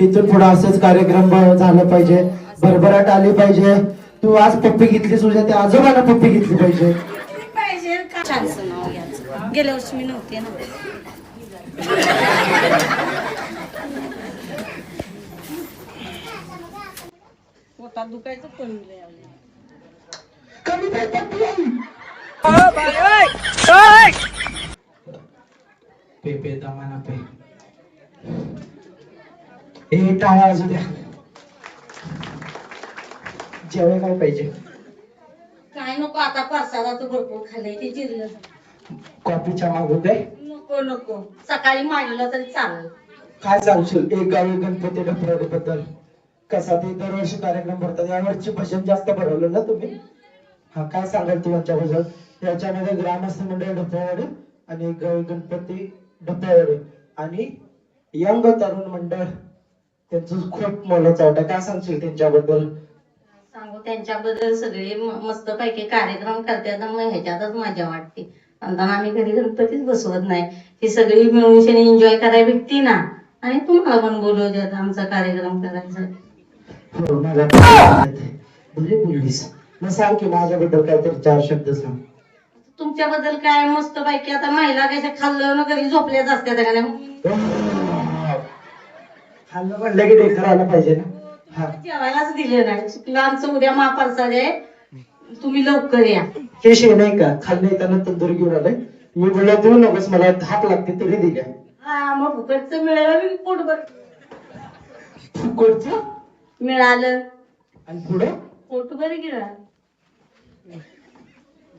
इथून पुढे असंच कार्यक्रम झालं पाहिजे. भरभराट आली पाहिजे. तू आज पप्पी घेतलीस उद्या त्या आजोबाला पप्पी घेतली पाहिजे. गेल्या वर्षी मी नव्हते ना. दुखायचं पण? पे पे दमाना पे. हे टाळा असू द्या. जेवाय काय पाहिजे? काय नको आता प्रसादाचं भरपूर खाल्लंय ते जिरलं. कॉफीच्या मागून दे. नको नको. सकाळी मांडलं तरी चालेल. काय सांगशील? एक गावी गणपती डफराडी बद्दल कसा ते दरवर्षी कार्यक्रम भरतात यावर्षी भजन जास्त भरवलं ना तुम्ही? हा काय सांगाल तू याच्याबद्दल याच्यामध्ये ग्रामस्थ मंडळ डफरावाडी आणि एक गावी गणपती डफरावाडी आणि यंग तरुण मंडळ त्यांचं खूप मोलाचं वाटा काय सांगशील त्यांच्याबद्दल? सांगू त्यांच्याबद्दल सगळे मस्त पैकी कार्यक्रम करतात मग ह्याच्यातच मजा वाटते. नंतर आम्ही घरी गणपतीच बसवत नाही. ही सगळी मिळून एन्जॉय करायला भेटती ना. आणि तुम्हाला पण बोलवतात आमचा कार्यक्रम करायचा. हो. बरी बोललीस मग सांग की माझ्याबद्दल काहीतरी चार शब्द सांग. तुमच्याबद्दल काय मस्त पैकी आता महिला कशा खाल्लं घरी झोपल्याच असतात का नाही खाल्लं म्हणलं की ढेकर आलं पाहिजे ना. हा. जेवायलाच दिलं नाही. चुकलं आमचं उद्या महाप्रसाद आहे. तुम्ही लवकर या. शे नाही का? खाल्लं येताना तंदूर घेऊन आलंय. मी बोललो देऊ नकोस मला हात लागते तरी दिल्या हा मग फुकटचं मिळालं मी पोटभर. फुकटचं? मिळालं. आणि पुढे? पोटभर गेला.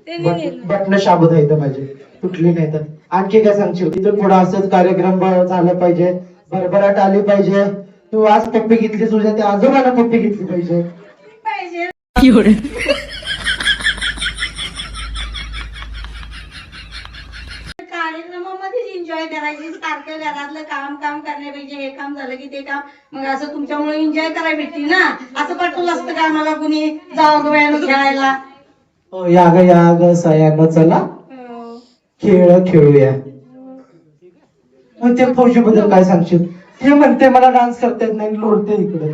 ते नेलं. बटन शाबूत आहे इथं माझे. तुटली नाही तर आणखी काय सांगशील? इथून पुढे असंच कार्यक्रम ब- झालं पाहिजे. भरभराट आली पाहिजे. तू आज पप्पी घेतलीस उद्या त्या आजोबाला पप्पी घेतली पाहिजे. पाहिजे कार्यक्रमामध्ये एन्जॉय करायची सारखं घरातलं काम काम करण्यापेक्षा हे काम झालं की ते काम. मग असं तुमच्यामुळे एन्जॉय करायला भेटते ना. असं पाठवलं असतं का आम्हाला कुणी वेळेला खेळायला ओ, या ग या ग सयानं चला खेळ खेळूया. मग त्या फौजी बद्दल काय सांगशील? ते म्हणते मला डान्स करता येत नाही लोळते इकडे.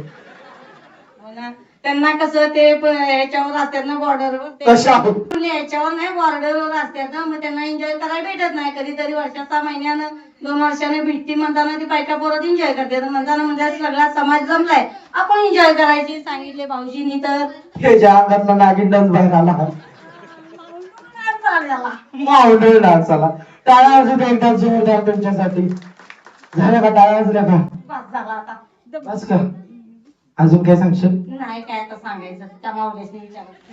ना. त्यांना कसं ते ह्याच्यावर असतात ना बॉर्डरवर कशावर ह्याच्यावर नाही बॉर्डरवर असतात ना. मग त्यांना एन्जॉय करायला भेटत नाही. कधीतरी वर्षाचा महिन्यानं दोन वर्षाने भेटती म्हणताना ती बायका परत एन्जॉय करते म्हणताना म्हणजे सगळा समाज जमलाय. आपण एन्जॉय करायची. सांगितले भाऊजींनी तर. हे ज्या अंगातला नागिन बाहेर आला. मावडळ डान्स आला टाळ्या वाजून एकदा जोरदार तुमच्यासाठी. झालं का टाळ्या वाजल्या का बस झाला आता. बस का? अजून काय सांगशील? नाही काय आता सांगायचं. त्या मावलेसने विचारत